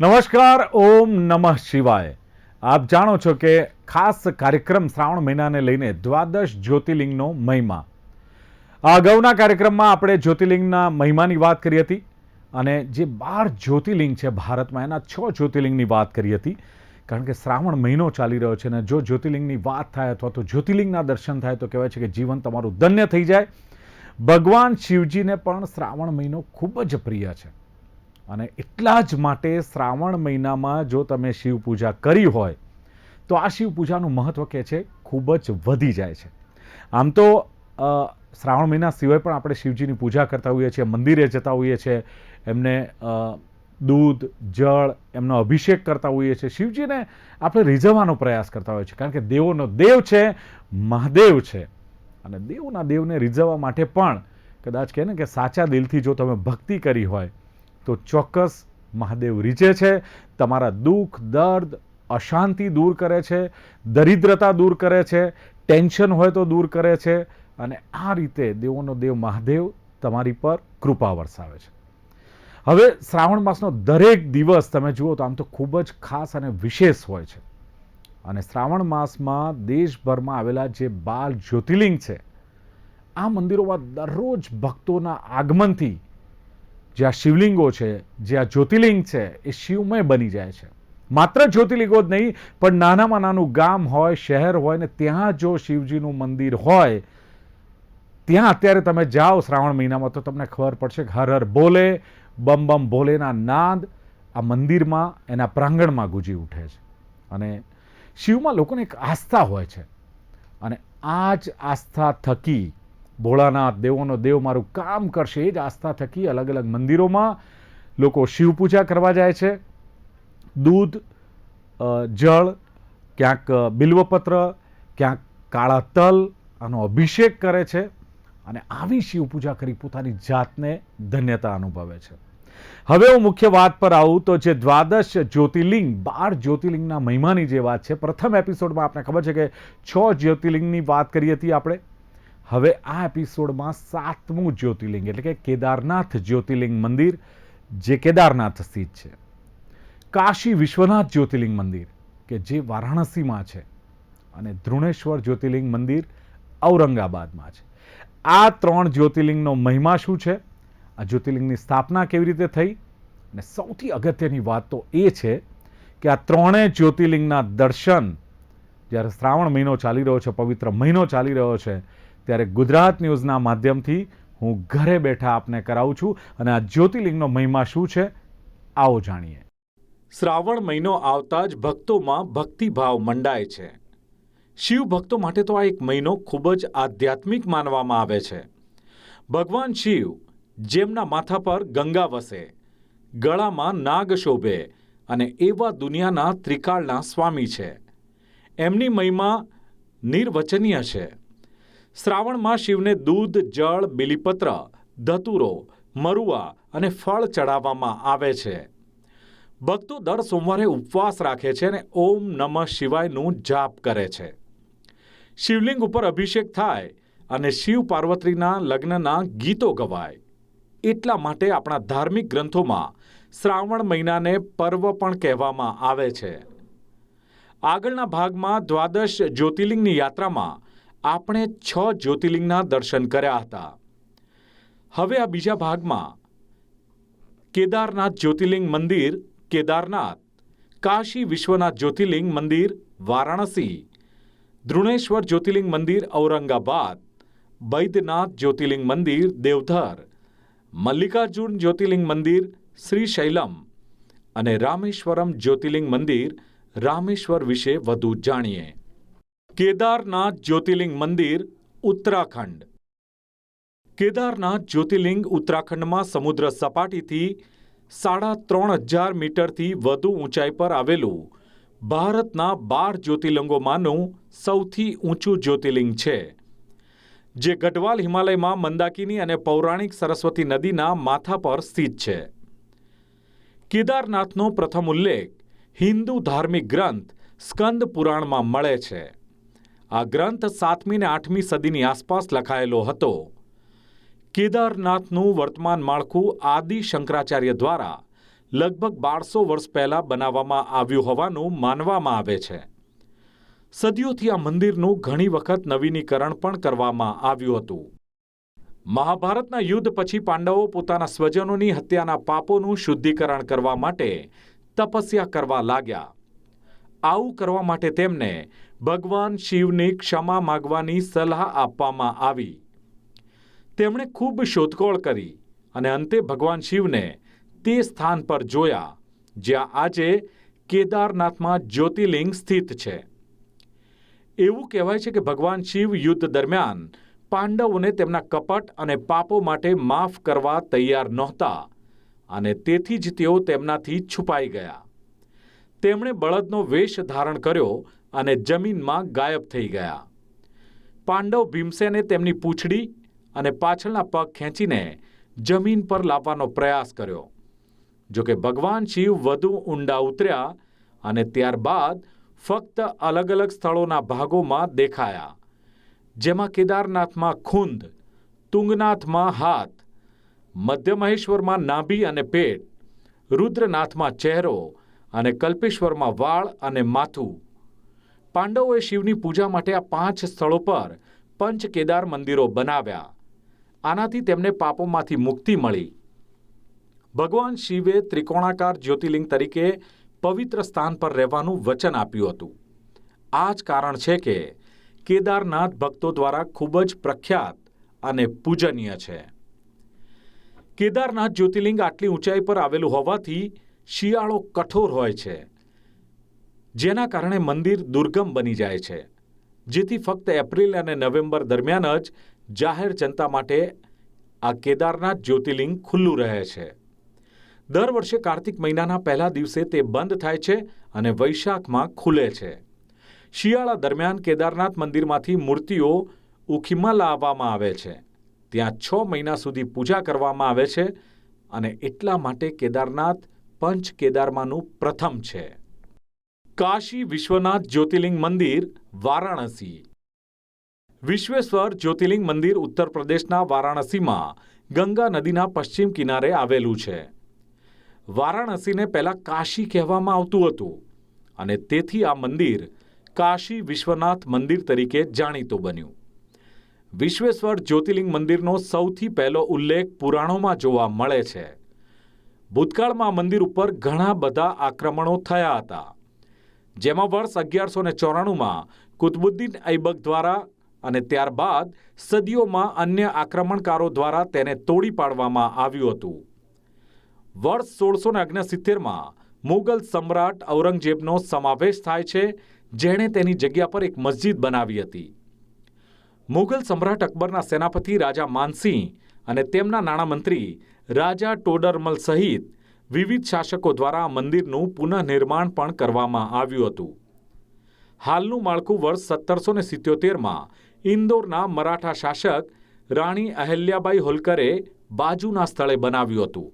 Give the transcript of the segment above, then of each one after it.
નમસ્કાર, ઓમ નમઃ શિવાય. આપ જાણો છો કે ખાસ કાર્યક્રમ શ્રાવણ મહિનાને લઈને દ્વાદશ જ્યોતિર્લિંગનો મહિમા. આ અગાઉના કાર્યક્રમમાં આપણે જ્યોતિર્લિંગના મહિમાની વાત કરી હતી અને જે બાર જ્યોતિર્લિંગ છે ભારતમાં, એના છ જ્યોતિર્લિંગની વાત કરી હતી. કારણ કે શ્રાવણ મહિનો ચાલી રહ્યો છે અને જો જ્યોતિર્લિંગની વાત થાય અથવા તો જ્યોતિર્લિંગના દર્શન થાય તો કહેવાય છે કે જીવન તમારું ધન્ય થઈ જાય. ભગવાન શિવજીને પણ શ્રાવણ મહિનો ખૂબ જ પ્રિય છે. અને એટલા જ માટે શ્રાવણ મહિનામાં જો તમે શિવ પૂજા કરી હોય, તો આ શિવ પૂજાનું મહત્ત્વ કે છે, ખૂબ જ વધી જાય છે. આમ તો શ્રાવણ મહિના સિવાય પણ આપણે શિવજીની પૂજા કરતા હોઈએ છીએ, મંદિરે જતા હોઈએ છીએ, એમને દૂધ, જળ, એમનો અભિષેક કરતા હોઈએ છીએ. શિવજીને આપણે રીઝવવાનો પ્રયાસ કરતા હોઈએ છીએ, કારણ કે દેવોનો દેવ છે, મહાદેવ છે. અને દેવના દેવને રીઝવવા માટે પણ કદાચ કહે ને કે સાચા દિલથી જો તમે ભક્તિ કરી હોય તો ચોક્કસ મહાદેવ રીચે છે, તમારા દુઃખ, દર્દ, અશાંતિ દૂર કરે છે, દરિદ્રતા દૂર કરે છે, ટેન્શન હોય તો દૂર કરે છે અને આ રીતે દેવોનો દેવ મહાદેવ તમારી પર કૃપા વરસાવે છે. હવે શ્રાવણ માસનો દરેક દિવસ તમે જુઓ તો આમ તો ખૂબ જ ખાસ અને વિશેષ હોય છે. અને શ્રાવણ માસમાં દેશભરમાં આવેલા જે બાલ જ્યોતિર્લિંગ છે, આ મંદિરોમાં દરરોજ ભક્તોના આગમનથી જે આ શિવલિંગો છે, જે આ જ્યોતિર્લિંગ છે, એ શિવમય બની જાય છે. માત્ર જ્યોતિર્લિંગો જ નહીં, પણ નાનામાં નાનું ગામ હોય, શહેર હોય ને ત્યાં જો શિવજીનું મંદિર હોય, ત્યાં અત્યારે તમે જાઓ શ્રાવણ મહિનામાં તો તમને ખબર પડશે કે હર હર બોલે, બમ બમ ભોલેના નાદ આ મંદિરમાં, એના પ્રાંગણમાં ગુજી ઉઠે છે. અને શિવમાં લોકોને એક આસ્થા હોય છે. અને આ જ આસ્થા થકી ભોળાનાથ દેવોનો દેવ મારું કામ કરશે. એ જ આસ્થા થકી અલગ અલગ મંદિરોમાં લોકો શિવ પૂજા કરવા જાય છે. દૂધ જળ, ક્યાંક બિલ્વપત્ર, ક્યાંક કાળા તલ આનો અભિષેક કરે છે અને આવી શિવ પૂજા કરી પોતાની જાતને ધન્યતા અનુભવે છે. હવે હું મુખ્ય વાત પર આવું તો જે દ્વાદશ જ્યોતિર્લિંગ, બાર જ્યોતિર્લિંગના મહિમાની જે વાત છે, પ્રથમ એપિસોડમાં આપણે ખબર છે કે છ જ્યોતિર્લિંગની વાત કરી હતી આપણે. હવે આ એપિસોડમાં સાતમું જ્યોતિર્લિંગ, એટલે કે કેદારનાથ જ્યોતિર્લિંગ મંદિર, જે કેદારનાથ સ્થિત છે. કાશી વિશ્વનાથ જ્યોતિર્લિંગ મંદિર, કે જે વારાણસીમાં છે, અને ધ્રુણેશ્વર જ્યોતિર્લિંગ મંદિર ઔરંગાબાદમાં છે. આ ત્રણ જ્યોતિર્લિંગનો મહિમા શું છે? આ જ્યોતિર્લિંગની સ્થાપના કેવી રીતે થઈ? અને સૌથી અગત્યની વાત તો એ છે કે આ ત્રણેય જ્યોતિર્લિંગના દર્શન જ્યારે શ્રાવણ મહિનો ચાલી રહ્યો છે, પવિત્ર મહિનો ચાલી રહ્યો છે ત્યારે ગુજરાત ન્યૂઝના માધ્યમથી હું ઘરે બેઠા આપને કરાવું છું અને આ જ્યોતિર્લિંગનો મહિમા શું છે, આવો જાણીએ. શ્રાવણ મહિનો આવતા જ ભક્તોમાં ભક્તિભાવ મંડાય છે. શિવ ભક્તો માટે તો આ એક મહિનો ખૂબ જ આધ્યાત્મિક માનવામાં આવે છે. ભગવાન શિવ જેમના માથા પર ગંગા વસે, ગળામાં નાગ શોભે અને એવા દુનિયાના ત્રિકાળના સ્વામી છે. એમની મહિમા નિર્વચનીય છે. શ્રાવણમાં શિવને દૂધ, જળ, બિલીપત્ર, ધતુરો મરુઆ અને ફળ ચડાવવામાં આવે છે. ભક્તો દર સોમવારે ઉપવાસ રાખે છે અને ઓમ નમઃ શિવાયનું જાપ કરે છે. શિવલિંગ ઉપર અભિષેક થાય અને શિવ પાર્વતીના લગ્નના ગીતો ગવાય. એટલા માટે આપણા ધાર્મિક ગ્રંથોમાં શ્રાવણ મહિનાને પર્વ પણ કહેવામાં આવે છે. આગળના ભાગમાં દ્વાદશ જ્યોતિર્લિંગની યાત્રામાં આપણે છ જ્યોતિર્લિંગના દર્શન કર્યા હતા. હવે આ બીજા ભાગમાં કેદારનાથ જ્યોતિર્લિંગ મંદિર, કેદારનાથ, કાશી વિશ્વનાથ જ્યોતિર્લિંગ મંદિર, વારાણસી દ્રુણેશ્વર જ્યોતિર્લિંગ મંદિર, ઔરંગાબાદ, બૈદ્યનાથ જ્યોતિર્લિંગ મંદિર, દેવધર, મલ્લિકાર્જુન જ્યોતિર્લિંગ મંદિર, શ્રીશૈલમ અને રામેશ્વરમ જ્યોતિર્લિંગ મંદિર, રામેશ્વર વિશે વધુ જાણીએ. કેદારનાથ જ્યોતિર્લિંગ મંદિર, ઉત્તરાખંડ. કેદારનાથ જ્યોતિર્લિંગ ઉત્તરાખંડમાં સમુદ્ર સપાટીથી સાડા ત્રણ હજાર મીટરથી વધુ ઊંચાઈ પર આવેલું ભારતના બાર જ્યોતિર્લિંગોમાંનું સૌથી ઊંચું જ્યોતિર્લિંગ છે, જે ગઢવાલ હિમાલયમાં મંદાકિની અને પૌરાણિક સરસ્વતી નદીના માથા પર સ્થિત છે. કેદારનાથનો પ્રથમ ઉલ્લેખ હિન્દુ ધાર્મિક ગ્રંથ સ્કંદ પુરાણમાં મળે છે. આ ગ્રંથ સાતમી ને આઠમી સદીની આસપાસ લખાયેલો હતો. કેદારનાથનું વર્તમાન માળખું આદિ શંકરાચાર્ય દ્વારા લગભગ બારસો વર્ષ પહેલાં બનાવવામાં આવ્યું હોવાનું માનવામાં આવે છે. સદીઓથી આ મંદિરનું ઘણી વખત નવીનીકરણ પણ કરવામાં આવ્યું હતું. મહાભારતના યુદ્ધ પછી પાંડવો પોતાના સ્વજનોની હત્યાના પાપોનું શુદ્ધિકરણ કરવા માટે તપસ્યા કરવા લાગ્યા. આવું કરવા માટે તેમને ભગવાન શિવની ક્ષમા માગવાની સલાહ આપવામાં આવી. તેમણે ખૂબ શોધખોળ કરી અને અંતે ભગવાન શિવને તે સ્થાન પર જોયા, જ્યાં આજે કેદારનાથમાં જ્યોતિર્લિંગ સ્થિત છે. એવું કહેવાય છે કે ભગવાન શિવ યુદ્ધ દરમિયાન પાંડવોને તેમના કપટ અને પાપો માટે માફ કરવા તૈયાર નહોતા અને તેથી જ તેઓ તેમનાથી છુપાઈ ગયા. તેમણે બળદનો વેશ ધારણ કર્યો અને જમીનમાં ગાયબ થઈ ગયા. પાંડવ ભીમસેને તેમની પૂંછડી અને પાછળના પગ ખેંચીને જમીન પર લાવવાનો પ્રયાસ કર્યો. જોકે ભગવાન શિવ વધુ ઊંડા ઉતર્યા અને ત્યારબાદ ફક્ત અલગ અલગ સ્થળોના ભાગોમાં દેખાયા, જેમાં કેદારનાથમાં ખુંદ, તુંગનાથમાં હાથ મધ્યમહેશ્વરમાં નાભી અને પેટ, રુદ્રનાથમાં ચહેરો અને કલ્પેશ્વરમાં વાળ અને માથું. પાંડવોએ શિવની પૂજા માટે આ પાંચ સ્થળો પર પંચ કેદાર મંદિરો બનાવ્યા. આનાથી તેમને પાપોમાંથી મુક્તિ મળી. ભગવાન શિવે ત્રિકોણાકાર જ્યોતિર્લિંગ તરીકે પવિત્ર સ્થાન પર રહેવાનું વચન આપ્યું હતું. આ જ કારણ છે કે કેદારનાથ ભક્તો દ્વારા ખૂબ જ પ્રખ્યાત અને પૂજનીય છે. કેદારનાથ જ્યોતિર્લિંગ આટલી ઊંચાઈ પર આવેલું હોવાથી શિયાળો કઠોર હોય છે, જેના કારણે મંદિર દુર્ગમ બની જાય છે, જેથી ફક્ત એપ્રિલ અને નવેમ્બર દરમિયાન જ જાહેર જનતા માટે આ કેદારનાથ જ્યોતિર્લિંગ ખુલ્લું રહે છે. દર વર્ષે કાર્તિક મહિનાના પહેલા દિવસે તે બંધ થાય છે અને વૈશાખમાં ખુલે છે. શિયાળા દરમિયાન કેદારનાથ મંદિરમાંથી મૂર્તિઓ ઉખીમાં લાવવામાં આવે છે. ત્યાં છ મહિના સુધી પૂજા કરવામાં આવે છે અને એટલા માટે કેદારનાથ પંચ કેદારમાંનું પ્રથમ છે. કાશી વિશ્વનાથ જ્યોતિર્લિંગ મંદિર, વારાણસી. વિશ્વેશ્વર જ્યોતિર્લિંગ મંદિર ઉત્તર પ્રદેશના વારાણસીમાં ગંગા નદીના પશ્ચિમ કિનારે આવેલું છે. વારાણસીને પહેલાં કાશી કહેવામાં આવતું હતું અને તેથી આ મંદિર કાશી વિશ્વનાથ મંદિર તરીકે જાણીતું બન્યું. વિશ્વેશ્વર જ્યોતિર્લિંગ મંદિરનો સૌથી પહેલો ઉલ્લેખ પુરાણોમાં જોવા મળે છે. ભૂતકાળમાં મંદિર ઉપર ઘણા બધા આક્રમણો થયા હતા. જેમાં વર્ષ અગિયારસો ને ચોરાણુંમાં કુતબુદ્દીન ઐબક દ્વારા અને ત્યારબાદ સદીઓમાં અન્ય આક્રમણકારો દ્વારા તેને તોડી પાડવામાં આવ્યું હતું. વર્ષ સોળસો ને ઓગણસિત્તેરમાં મુગલ સમ્રાટ ઔરંગઝેબનો સમાવેશ થાય છે, જેણે તેની જગ્યા પર એક મસ્જિદ બનાવી હતી. મુગલ સમ્રાટ અકબરના સેનાપતિ રાજા માનસિંહ અને તેમના નાણામંત્રી રાજા ટોડરમલ સહિત વિવિધ શાસકો દ્વારા મંદિરનું પુનઃનિર્માણ પણ કરવામાં આવ્યું હતું. હાલનું માળખું વર્ષ સત્તરસો ને સિત્યોતેરમાં ઇન્દોરના મરાઠા શાસક રાણી અહેલ્યાબાઈ હોલકરે બાજુના સ્થળે બનાવ્યું હતું.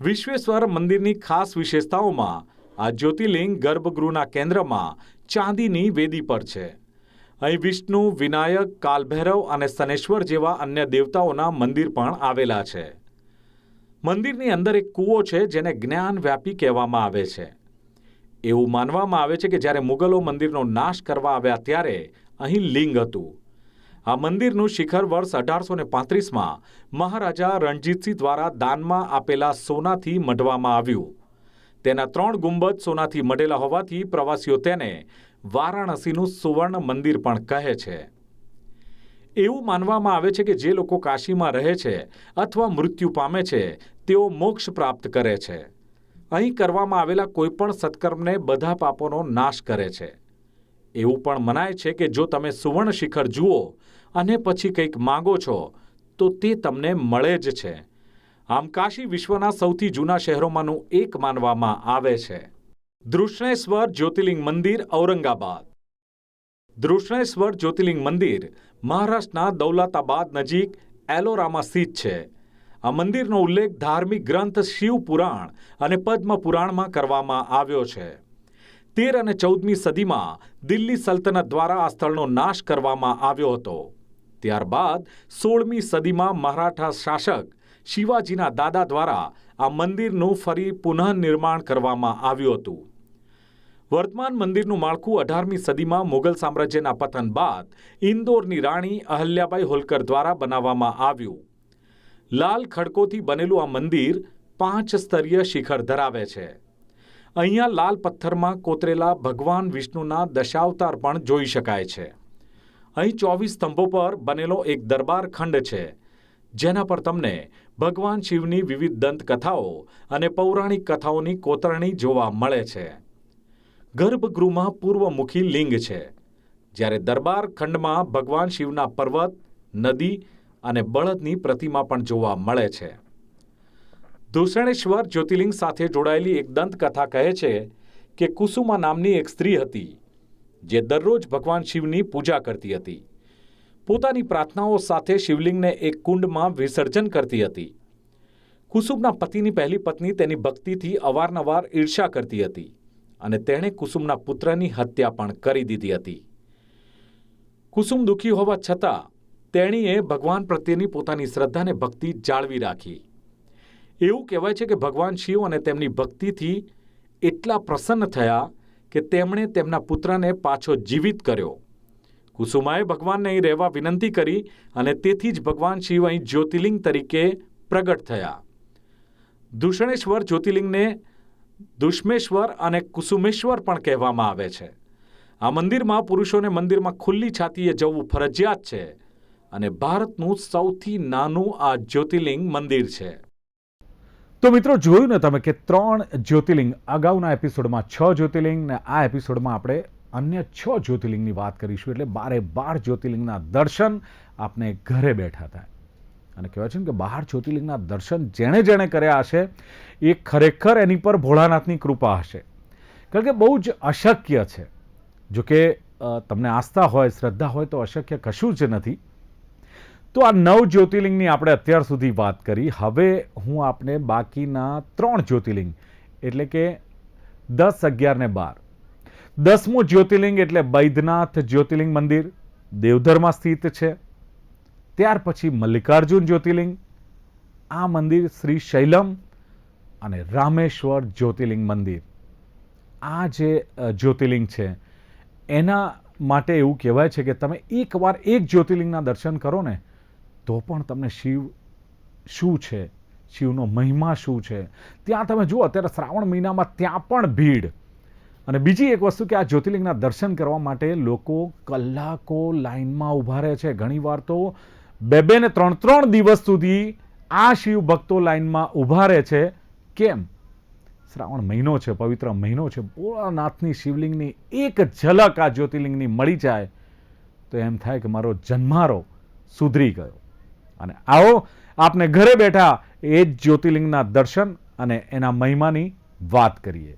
વિશ્વેશ્વર મંદિરની ખાસ વિશેષતાઓમાં આ જ્યોતિર્લિંગ ગર્ભગૃહના કેન્દ્રમાં ચાંદીની વેદી પર છે. અહીં વિષ્ણુ, વિનાયક, કાલભૈરવ અને શનેશ્વર જેવા અન્ય દેવતાઓના મંદિર પણ આવેલા છે. મંદિરની અંદર એક કૂવો છે જેને જ્ઞાન વ્યાપી કહેવામાં આવે છે. એવું માનવામાં આવે છે કે જ્યારે મુગલો મંદિરનો નાશ કરવા આવ્યા ત્યારે અહીં લિંગ હતું. આ મંદિરનું શિખર વર્ષ અઢારસો ને પાંત્રીસમાં મહારાજા રણજીતસિંહ દ્વારા દાનમાં આપેલા સોનાથી મઢવામાં આવ્યું. તેના ત્રણ ગુંબદ સોનાથી મઢેલા હોવાથી પ્રવાસીઓ તેને વારાણસીનું સુવર્ણ મંદિર પણ કહે છે. એવું માનવામાં આવે છે કે જે લોકો કાશીમાં રહે છે અથવા મૃત્યુ પામે છે, તેઓ મોક્ષ પ્રાપ્ત કરે છે. અહીં કરવામાં આવેલા કોઈપણ સત્કર્મને બધા પાપોનો નાશ કરે છે. એવું પણ મનાય છે કે જો તમે સુવર્ણ શિખર જુઓ અને પછી કંઈક માંગો છો, તો તે તમને મળે જ છે. આમ કાશી વિશ્વના સૌથી જૂના શહેરોમાંનું એક માનવામાં આવે છે. દૃષ્ણેશ્વર જ્યોતિર્લિંગ મંદિર ઔરંગાબાદ. દૃષ્ણેશ્વર જ્યોતિર્લિંગ મંદિર મહારાષ્ટ્રના દૌલતાબાદ નજીક એલોરામાં સ્થિત છે. આ મંદિરનો ઉલ્લેખ ધાર્મિક ગ્રંથ શિવ પુરાણ અને પદ્મ પુરાણમાં કરવામાં આવ્યો છે. તેર અને ચૌદમી સદીમાં દિલ્હી સલ્તનત દ્વારા આ સ્થળનો નાશ કરવામાં આવ્યો હતો. ત્યારબાદ સોળમી સદીમાં મરાઠા શાસક શિવાજીના દાદા દ્વારા આ મંદિરનું ફરી પુનઃનિર્માણ કરવામાં આવ્યું હતું. વર્તમાન મંદિરનું માળખું અઢારમી સદીમાં મુગલ સામ્રાજ્યના પતન બાદ ઇન્દોરની રાણી અહલ્યાબાઈ હોલકર દ્વારા બનાવવામાં આવ્યું. લાલ ખડકોથી બનેલું આ મંદિર પાંચ સ્તરીય શિખર ધરાવે છે. અહીંયા લાલ પથ્થરમાં કોતરેલા ભગવાન વિષ્ણુના દશાવતાર પણ જોઈ શકાય છે. અહીં ચોવીસ સ્તંભો પર બનેલો એક દરબાર ખંડ છે, જેના પર તમને ભગવાન શિવની વિવિધ દંતકથાઓ અને પૌરાણિક કથાઓની કોતરણી જોવા મળે છે. ગર્ભગૃહમાં પૂર્વમુખી લિંગ છે. જ્યારે દરબાર ખંડમાં ભગવાન શિવના પર્વત, નદી અને બળદની પ્રતિમા પણ જોવા મળે છે. દૂષણેશ્વર જ્યોતિર્લિંગ સાથે જોડાયેલી એક દંતકથા કહે છે કે કુસુમા નામની એક સ્ત્રી હતી, જે દરરોજ ભગવાન શિવની પૂજા કરતી હતી. પોતાની પ્રાર્થનાઓ સાથે શિવલિંગને એક કુંડમાં વિસર્જન કરતી હતી. કુસુમના પતિની પહેલી પત્ની તેની ભક્તિથી અવારનવાર ઈર્ષા કરતી હતી. અને તેણે કુસુમના પુત્રની હત્યા પણ કરી દીધી હતી. કુસુમ દુઃખી હોવા છતાં, તેણીએ ભગવાન પ્રત્યેની પોતાની શ્રદ્ધાને ભક્તિ જાળવી રાખી. એવું કહેવાય છે કે ભગવાન શિવ અને તેમની ભક્તિથી એટલા પ્રસન્ન થયા કે તેમણે તેમના પુત્રને પાછો જીવિત કર્યો. કુસુમાએ ભગવાનને અહીં રહેવા વિનંતી કરી અને તેથી જ ભગવાન શિવ અહીં જ્યોતિર્લિંગ તરીકે પ્રગટ થયા. દૂષણેશ્વર જ્યોતિર્લિંગને દુષ્મેશ્વર અને કુસુમેશ્વર પણ કહેવામાં આવે છે. આ મંદિરમાં પુરુષોને મંદિરમાં ખુલ્લી છાતીએ જવું ફરજિયાત છે અને ભારતનું સૌથી નાનું આ જ્યોતિર્લિંગ મંદિર છે. તો મિત્રો, જોયું ને તમે કે ત્રણ જ્યોતિર્લિંગ, અગાઉના એપિસોડમાં છ જ્યોતિર્લિંગ ને આ એપિસોડમાં આપણે અન્ય છ જ્યોતિર્લિંગની વાત કરીશું, એટલે બારે બાર જ્યોતિર્લિંગના દર્શન આપને ઘરે બેઠા થાય. અને કહેવાય છે ને કે બહાર જ્યોતિર્લિંગના દર્શન જેણે જેણે કર્યા હશે, એ ખરેખર એની પર ભોળાનાથની કૃપા હશે. કારણ કે બહુ જ અશક્ય છે. જો કે તમને આસ્થા હોય, શ્રદ્ધા હોય, તો અશક્ય કશું જ નથી. તો આ નવ જ્યોતિર્લિંગની આપણે અત્યાર સુધી વાત કરી. હવે હું આપને બાકીના ત્રણ જ્યોતિર્લિંગ, એટલે કે દસ અગિયાર ને બાર. દસમું જ્યોતિર્લિંગ એટલે બૈદ્યનાથ જ્યોતિર્લિંગ મંદિર. દેવધરમાં સ્થિત છે. ત્યાર પછી મલ્લિકાર્જુન જ્યોતિર્લિંગ, આ મંદિર શ્રી શૈલમ અને રામેશ્વર જ્યોતિર્લિંગ મંદિર. આ જે જ્યોતિર્લિંગ છે, એના માટે એવું કહેવાય છે કે તમે એકવાર એક જ્યોતિર્લિંગના દર્શન કરો ને, તો પણ તમને શિવ શું છે? શિવનો મહિમા શું છે? ત્યાં તમે જુઓ, અત્યારે શ્રાવણ મહિનામાં ત્યાં પણ ભીડ. અને બીજી એક વસ્તુ કે આ જ્યોતિર્લિંગના દર્શન કરવા માટે લોકો કલાકો લાઈનમાં ઊભા રહે છે. ઘણીવાર તો બે બે ને ત્રણ ત્રણ દિવસ સુધી આ શિવ ભક્તો લાઈનમાં ઊભા રહે છે. કેમ? શ્રાવણ મહિનો છે, પવિત્ર મહિનો છે. ભોળાનાથની શિવલિંગની એક ઝલક આ જ્યોતિર્લિંગની મળી જાય તો એમ થાય કે મારો જન્મારો સુધરી ગયો. અને આવો, આપને ઘરે બેઠા એ જ જ્યોતિર્લિંગના દર્શન અને એના મહિમાની વાત કરીએ.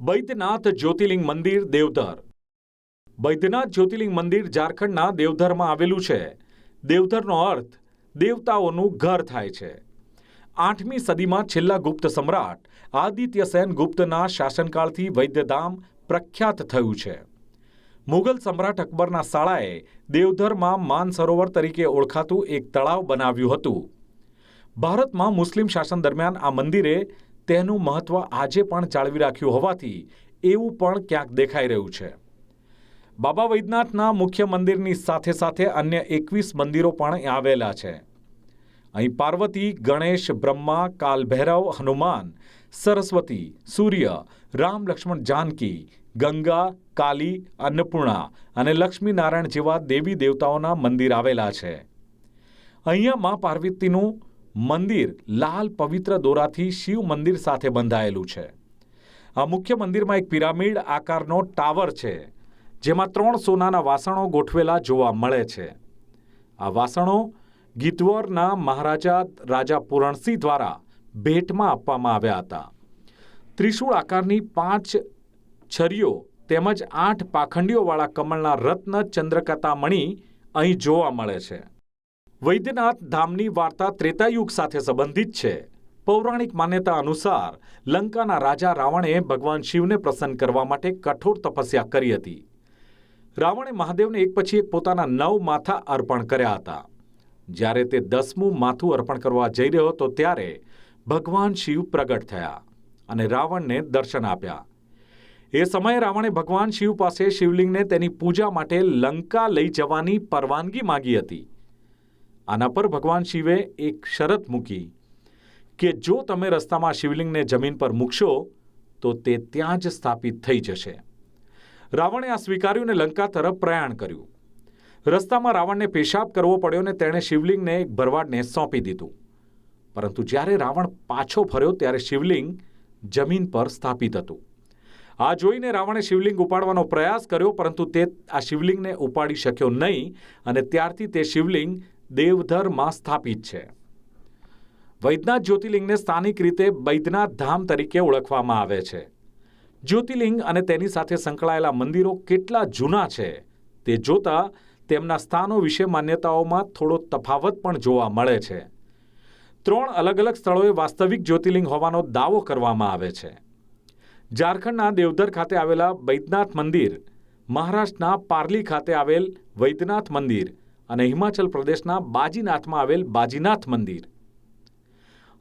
બૈદ્યનાથ જ્યોતિર્લિંગ મંદિર દેવધર. બૈદ્યનાથ જ્યોતિર્લિંગ મંદિર ઝારખંડના દેવધરમાં આવેલું છે. દેવધરનો અર્થ દેવતાઓનું ઘર થાય છે. આઠમી સદીમાં છેલ્લા ગુપ્ત સમ્રાટ આદિત્યસેન ગુપ્તના શાસનકાળથી વૈદ્યધામ પ્રખ્યાત થયું છે. મુઘલ સમ્રાટ અકબરના શાળાએ દેવધરમાં માનસરોવર તરીકે ઓળખાતું એક તળાવ બનાવ્યું હતું. ભારતમાં મુસ્લિમ શાસન દરમિયાન આ મંદિરે તેનું મહત્વ આજે પણ જાળવી રાખ્યું હોવાથી એવું પણ ક્યાંક દેખાઈ રહ્યું છે. બાબા વૈદ્યનાથના મુખ્ય મંદિરની સાથે સાથે અન્ય એકવીસ મંદિરો પણ આવેલા છે. અહીં પાર્વતી, ગણેશ, બ્રહ્મા, કાલભૈરવ, હનુમાન, સરસ્વતી, સૂર્ય, રામ, લક્ષ્મણ, જાનકી, ગંગા, કાલી, અન્નપૂર્ણા અને લક્ષ્મીનારાયણ જેવા દેવી દેવતાઓના મંદિર આવેલા છે. અહીંયા મા પાર્વતીનું મંદિર લાલ પવિત્ર દોરાથી શિવ મંદિર સાથે બંધાયેલું છે. આ મુખ્ય મંદિરમાં એક પિરામિડ આકારનો ટાવર છે. જેમાં ત્રણ સોનાના વાસણો ગોઠવેલા જોવા મળે છે. આ વાસણો ગીતવરના મહારાજા રાજા પુરણસિંહ દ્વારા ભેટમાં આપવામાં આવ્યા હતા. ત્રિશૂળ આકારની પાંચ છરીઓ તેમજ આઠ પાખંડીઓવાળા કમળના રત્ન ચંદ્રકતા મણિ અહીં જોવા મળે છે. વૈદ્યનાથ ધામની વાર્તા ત્રેતાયુગ સાથે સંબંધિત છે. પૌરાણિક માન્યતા અનુસાર લંકાના રાજા રાવણે ભગવાન શિવને પ્રસન્ન કરવા માટે કઠોર તપસ્યા કરી હતી. રાવણે મહાદેવને એક પછી એક પોતાના નવ માથા અર્પણ કર્યા હતા. જ્યારે તે દસમું માથું અર્પણ કરવા જઈ રહ્યો હતો ત્યારે ભગવાન શિવ પ્રગટ થયા અને રાવણને દર્શન આપ્યા. એ સમયે રાવણે ભગવાન શિવ પાસે શિવલિંગને તેની પૂજા માટે લંકા લઈ જવાની પરવાનગી માંગી હતી. આના પર ભગવાન શિવે એક શરત મૂકી કે જો તમે રસ્તામાં શિવલિંગને જમીન પર મૂકશો, તો તે ત્યાં જ સ્થાપિત થઈ જશે. રાવણે આ સ્વીકાર્યું ને લંકા તરફ પ્રયાણ કર્યું. રસ્તામાં રાવણને પેશાબ કરવો પડ્યો ને તેણે શિવલિંગને એક ભરવાડને સોંપી દીધું. પરંતુ જ્યારે રાવણ પાછો ફર્યો ત્યારે શિવલિંગ જમીન પર સ્થાપિત હતું. આ જોઈને રાવણે શિવલિંગ ઉપાડવાનો પ્રયાસ કર્યો, પરંતુ તે આ શિવલિંગને ઉપાડી શક્યો નહીં અને ત્યારથી તે શિવલિંગ દેવધરમાં સ્થાપિત છે. વૈદ્યનાથ જ્યોતિર્લિંગને સ્થાનિક રીતે બૈદ્યનાથ ધામ તરીકે ઓળખવામાં આવે છે. જ્યોતિર્લિંગ અને તેની સાથે સંકળાયેલા મંદિરો કેટલા જૂના છે તે જોતા તેમના સ્થાનો વિશે માન્યતાઓમાં થોડો તફાવત પણ જોવા મળે છે. ત્રણ અલગ અલગ સ્થળોએ વાસ્તવિક જ્યોતિર્લિંગ હોવાનો દાવો કરવામાં આવે છે. ઝારખંડના દેવધર ખાતે આવેલા બૈદ્યનાથ મંદિર, મહારાષ્ટ્રના પારલી ખાતે આવેલ વૈદ્યનાથ મંદિર અને હિમાચલ પ્રદેશના બાજીનાથમાં આવેલ બાજીનાથ મંદિર.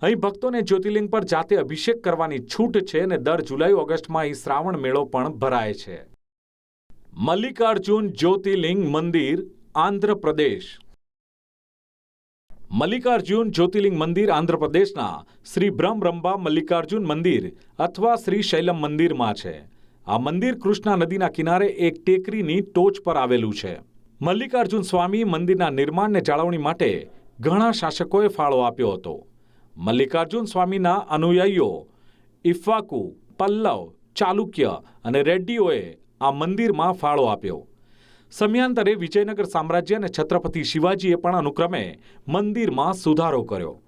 અહીં ભક્તોને જ્યોતિર્લિંગ પર જાતે અભિષેક કરવાની છૂટ છે અને દર જુલાઈ, ઓગસ્ટમાં અહીં શ્રાવણ મેળો પણ ભરાય છે. મલ્લિકાર્જુન જ્યોતિર્લિંગ મંદિર, આંધ્રપ્રદેશ. મલ્લિકાર્જુન જ્યોતિર્લિંગ મંદિર, આંધ્રપ્રદેશના શ્રી બ્રહ્મરંબા મલ્લિકાર્જુન મંદિર અથવા શ્રી શૈલમ મંદિરમાં છે. આ મંદિર કૃષ્ણા નદીના કિનારે એક ટેકરીની ટોચ પર આવેલું છે. મલ્લિકાર્જુન સ્વામી મંદિરના નિર્માણને જાળવણી માટે ઘણા શાસકોએ ફાળો આપ્યો હતો. મલ્લિકાર્જુન સ્વામીના અનુયાયીઓ ઇફાકુ, પલ્લવ, ચાલુક્ય અને રેડ્ડીઓએ આ મંદિરમાં ફાળો આપ્યો. સમયાંતરે વિજયનગર સામ્રાજ્ય અને છત્રપતિ શિવાજીએ પણ અનુક્રમે મંદિરમાં સુધારો કર્યો.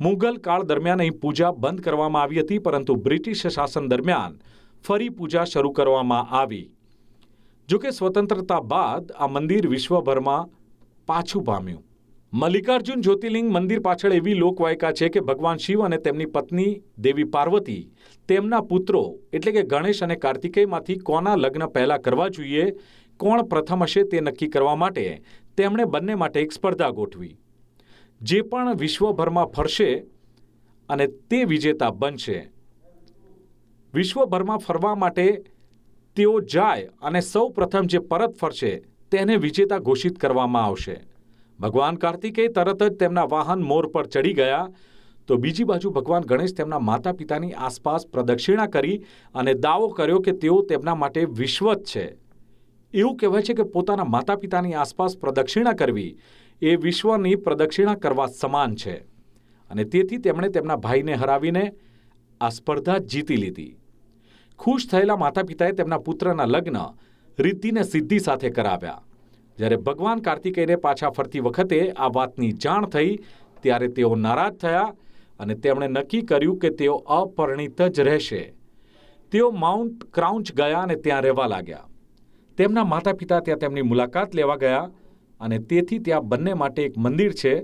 મુઘલ કાળ દરમિયાન અહીં પૂજા બંધ કરવામાં આવી હતી, પરંતુ બ્રિટિશ શાસન દરમિયાન ફરી પૂજા શરૂ કરવામાં આવી. જોકે સ્વતંત્રતા બાદ આ મંદિર વિશ્વભરમાં પાછું પામ્યું. મલ્લિકાર્જુન જ્યોતિર્લિંગ મંદિર પાછળ એવી લોકવાયકા છે કે ભગવાન શિવ અને તેમની પત્ની દેવી પાર્વતી, તેમના પુત્રો એટલે કે ગણેશ અને કાર્તિકેયમાંથી કોના લગ્ન પહેલાં કરવા જોઈએ, કોણ પ્રથમ હશે તે નક્કી કરવા માટે તેમણે બંને માટે એક સ્પર્ધા ગોઠવી. જે પણ વિશ્વભરમાં ફરશે અને તે વિજેતા બનશે. વિશ્વભરમાં ફરવા માટે તેઓ જાય અને સૌ પ્રથમ જે પરત ફરશે તેને વિજેતા ઘોષિત કરવામાં આવશે. ભગવાન કાર્તિકેય તરત જ તેમના વાહન મોર પર ચડી ગયા. તો બીજી બાજુ ભગવાન ગણેશ તેમના માતા પિતાની આસપાસ પ્રદક્ષિણા કરી અને દાવો કર્યો કે તેઓ તેમના માટે વિશ્વત છે. એવું કહેવાય છે કે પોતાના માતા પિતાની આસપાસ પ્રદક્ષિણા કરવી એ વિશ્વની પ્રદક્ષિણા કરવા સમાન છે. અને તેથી તેમણે તેમના ભાઈને હરાવીને આ સ્પર્ધા જીતી લીધી. ખુશ થયેલા માતા પિતાએ તેમના પુત્રના લગ્ન રિદ્ધિને સિદ્ધિ સાથે કરાવ્યા. જ્યારે ભગવાન કાર્તિકેયને પાછા ફરતી વખતે આ વાતની જાણ થઈ, ત્યારે તેઓ નારાજ થયા અને તેમણે નક્કી કર્યું કે તેઓ અપરિણિત જ રહેશે. તેઓ માઉન્ટ ક્રાઉન્ચ ગયા અને ત્યાં રહેવા લાગ્યા. તેમના માતા પિતા ત્યાં તેમની મુલાકાત લેવા ગયા અને તેથી ત્યાં બંને માટે એક મંદિર છે,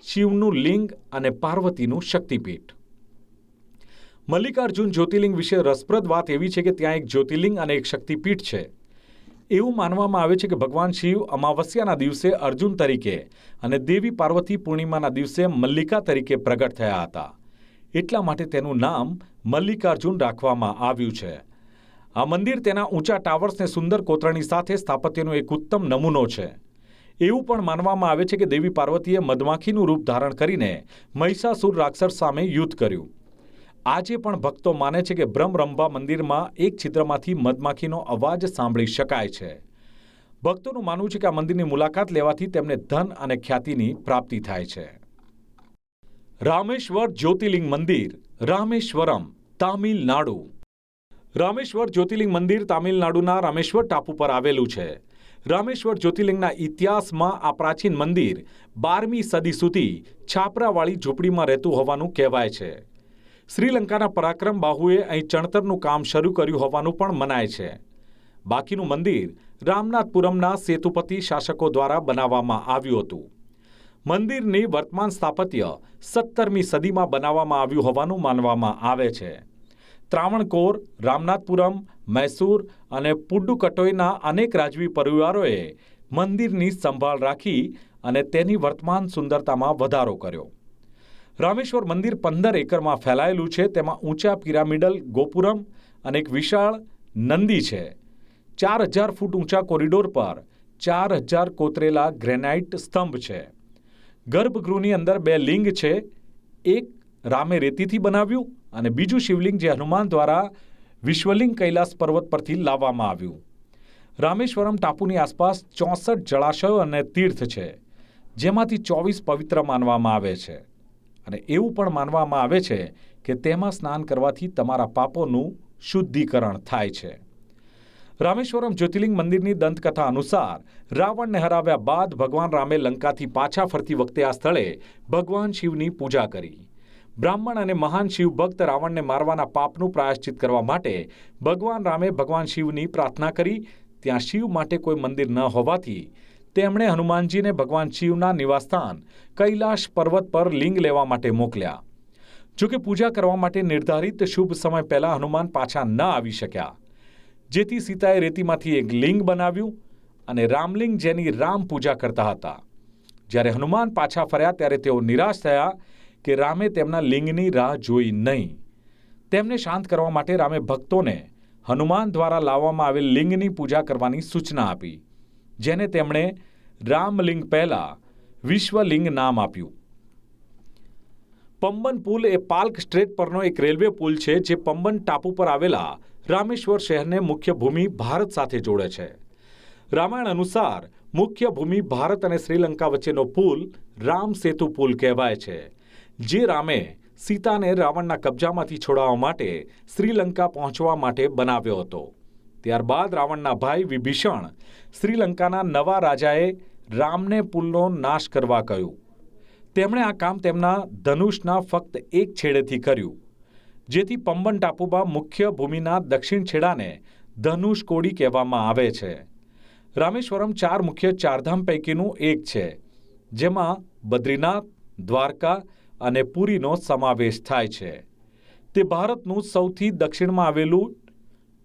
શિવનું લિંગ અને પાર્વતીનું શક્તિપીઠ. મલ્લિકાર્જુન જ્યોતિર્લિંગ વિશે રસપ્રદ વાત એવી છે કે ત્યાં એક જ્યોતિર્લિંગ અને એક શક્તિપીઠ છે. એવું માનવામાં આવે છે કે ભગવાન શિવ અમાવસ્યાના દિવસે અર્જુન તરીકે અને દેવી પાર્વતી પૂર્ણિમાના દિવસે મલ્લિકા તરીકે પ્રગટ થયા હતા. એટલા માટે તેનું નામ મલ્લિકાર્જુન રાખવામાં આવ્યું છે. આ મંદિર તેના ઊંચા ટાવર્સને સુંદર કોતરણી સાથે સ્થાપત્યનો એક ઉત્તમ નમૂનો છે. એવું પણ માનવામાં આવે છે કે દેવી પાર્વતીએ મધમાખીનું રૂપ ધારણ કરીને મહિષાસુર રાક્ષસ સામે યુદ્ધ કર્યું. આજે પણ ભક્તો માને છે કે બ્રહ્મરંભા મંદિરમાં એક છિદ્રમાંથી મધમાખીનો અવાજ સાંભળી શકાય છે. ભક્તોનું માનવું છે કે આ મંદિરની મુલાકાત લેવાથી તેમને ધન અને ખ્યાતિની પ્રાપ્તિ થાય છે. રામેશ્વર જ્યોતિર્લિંગ મંદિર, રામેશ્વરમ, તામિલનાડુ. રામેશ્વર જ્યોતિર્લિંગ મંદિર તામિલનાડુના રામેશ્વર ટાપુ પર આવેલું છે. રામેશ્વર જ્યોતિર્લિંગના ઇતિહાસમાં આ પ્રાચીન મંદિર બારમી સદી સુધી છાપરાવાળી ઝૂંપડીમાં રહેતું હોવાનું કહેવાય છે. શ્રીલંકાના પરાક્રમ બાહુએ અહીં ચણતરનું કામ શરૂ કર્યું હોવાનું પણ મનાય છે. બાકીનું મંદિર રામનાથપુરમના સેતુપતિ શાસકો દ્વારા બનાવવામાં આવ્યું હતું. મંદિરની વર્તમાન સ્થાપત્ય સત્તરમી સદીમાં બનાવવામાં આવ્યું હોવાનું માનવામાં આવે છે. ત્રાવણકોર, રામનાથપુરમ, મૈસૂર અને પુડ્ડુકટોઈના અનેક રાજવી પરિવારોએ મંદિરની સંભાળ રાખી અને તેની વર્તમાન સુંદરતામાં વધારો કર્યો. રામેશ્વર મંદિર પંદર એકરમાં ફેલાયેલું છે. તેમાં ઊંચા પિરામિડલ, ગોપુરમ અને એક વિશાળ નંદી છે. ચાર હજાર ફૂટ ઊંચા કોરિડોર પર ચાર હજાર કોતરેલા ગ્રેનાઇટ સ્તંભ છે. ગર્ભગૃહની અંદર બે લિંગ છે. એક રામે રેતીથી બનાવ્યું અને બીજું શિવલિંગ જે હનુમાન દ્વારા વિશ્વલિંગ કૈલાસ પર્વત પરથી લાવવામાં આવ્યું. રામેશ્વરમ ટાપુની આસપાસ ચોસઠ જળાશયો અને તીર્થ છે, જેમાંથી ચોવીસ પવિત્ર માનવામાં આવે છે. અને એવું પણ માનવામાં આવે છે કે તેમાં સ્નાન કરવાથી તમારા પાપોનું શુદ્ધિકરણ થાય છે. રામેશ્વરમ જ્યોતિર્લિંગ મંદિરની દંતકથા અનુસાર, રાવણને હરાવ્યા બાદ ભગવાન રામે લંકાથી પાછા ફરતી વખતે આ સ્થળે ભગવાન શિવની પૂજા કરી. બ્રાહ્મણ અને મહાન શિવ ભક્ત રાવણને મારવાના પાપનું પ્રાયશ્ચિત કરવા માટે ભગવાન રામે ભગવાન શિવની પ્રાર્થના કરી. ત્યાં શિવ માટે કોઈ મંદિર ન હોવાથી તેમણે હનુમાનજીને ભગવાન શિવના નિવાસસ્થાન કૈલાશ પર્વત પર લિંગ લેવા માટે મોકલ્યા. જોકે પૂજા કરવા માટે નિર્ધારિત શુભ સમય પહેલાં હનુમાન પાછા ન આવી શક્યા. જેથી સીતાએ રેતીમાંથી એક લિંગ બનાવ્યું અને રામલિંગ જેની રામ પૂજા કરતા હતા. જ્યારે હનુમાન પાછા ફર્યા ત્યારે તેઓ નિરાશ થયા કે રામે તેમના લિંગની રાહ જોઈ નહીં. તેમને શાંત કરવા માટે રામે ભક્તોને હનુમાન દ્વારા લાવવામાં આવેલ લિંગની પૂજા કરવાની સૂચના આપી. જેને તેમણે રામલિંગ પહેલા વિશ્વલિંગ નામ આપ્યું. પંબન પુલ એ પાલ્ક સ્ટ્રેટ પરનો એક રેલવે પુલ છે જે પંબન ટાપુ પર આવેલા રામેશ્વર શહેરને મુખ્ય ભૂમિ ભારત સાથે જોડે છે. રામાયણ અનુસાર મુખ્ય ભૂમિ ભારત અને શ્રીલંકા વચ્ચેનો પુલ રામ સેતુ પુલ કહેવાય છે, જે રામે સીતાને રાવણના કબજામાંથી છોડાવવા માટે શ્રીલંકા પહોંચવા માટે બનાવ્યો હતો. ત્યારબાદ રાવણના ભાઈ વિભીષણ શ્રીલંકાના નવા રાજાએ રામને પુલનો નાશ કરવા કહ્યું. તેમણે આ કામ તેમના ધનુષના ફક્ત એક છેડેથી કર્યું, જેથી પંબન ટાપુમાં મુખ્ય ભૂમિના દક્ષિણ છેડાને ધનુષ કોડી કહેવામાં આવે છે. રામેશ્વરમ ચાર મુખ્ય ચારધામ પૈકીનું એક છે, જેમાં બદ્રીનાથ, દ્વારકા અને પુરીનો સમાવેશ થાય છે. તે ભારતનું સૌથી દક્ષિણમાં આવેલું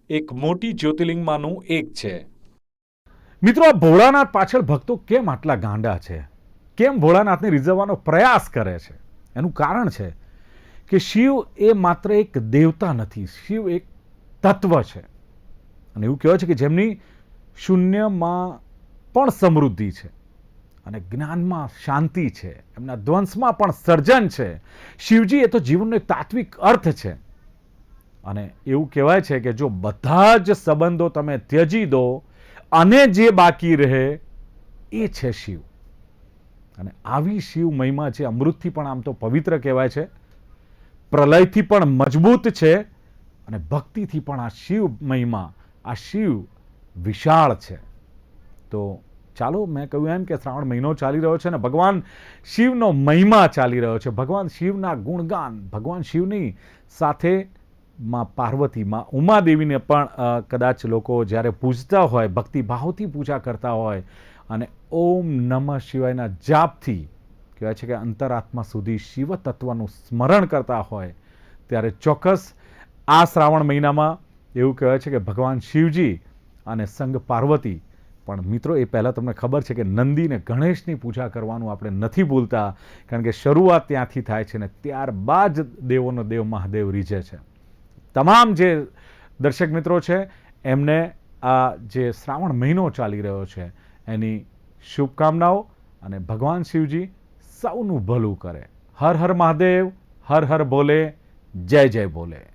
એક મોટી જ્યોતિર્લિંગમાંનું એક છે. મિત્રો, આ ભોળાનાથ પાછળ ભક્તો કેમ આટલા ગાંડા છે? કેમ ભોળાનાથને રીઝવવાનો પ્રયાસ કરે છે? એનું કારણ છે કે શિવ એ માત્ર એક દેવતા નથી, શિવ એક તત્વ છે. અને એવું કહેવાય છે કે જેમની શૂન્યમાં પણ સમૃદ્ધિ છે અને જ્ઞાનમાં શાંતિ છે. એમના ધ્વંસમાં પણ સર્જન છે. શિવજી એ તો જીવનનો એક તાત્વિક અર્થ છે. અને એવું કહેવાય છે કે જો બધા જ સંબંધો તમે ત્યજી દો, અને જે બાકી રહે, એ છે શિવ. અને આવી શિવ મહિમા છે, અમૃતથી પણ આમ તો પવિત્ર કહેવાય છે, પ્રલયથી પણ મજબૂત છે, અને ભક્તિથી પણ આ શિવ મહિમા, આ શિવ વિશાળ છે. તો ચાલો મેં કહ્યું એમ કે શ્રાવણ મહિનો ચાલી રહ્યો છે ને ભગવાન શિવનો મહિમા ચાલી રહ્યો છે. ભગવાન શિવના ગુણગાન, ભગવાન શિવની સાથે માં પાર્વતી માં ઉમાદેવીને પણ કદાચ લોકો જ્યારે પૂજતા હોય, ભક્તિભાવથી પૂજા કરતા હોય અને ઓમ નમઃ શિવાયના જાપથી કહેવાય છે કે અંતરાત્મા સુધી શિવ તત્વનું સ્મરણ કરતા હોય, ત્યારે ચોક્કસ આ શ્રાવણ મહિનામાં એવું કહેવાય છે કે ભગવાન શિવજી અને સંગ પાર્વતી, પણ મિત્રો એ પહેલાં તમને ખબર છે કે નંદી ને ગણેશની પૂજા કરવાનું આપણે નથી ભૂલતા, કારણ કે શરૂઆત ત્યાંથી થાય છે ને ત્યારબાદ જ દેવોનો દેવ મહાદેવ રીઝે છે. તમામ જે દર્શક મિત્રો છે, એમને આ જે શ્રાવણ મહિનો ચાલી રહ્યો છે, એની શુભકામનાઓ અને ભગવાન શિવજી સૌનું ભલું કરે. હર હર મહાદેવ, હર હર બોલે, જય જય બોલે.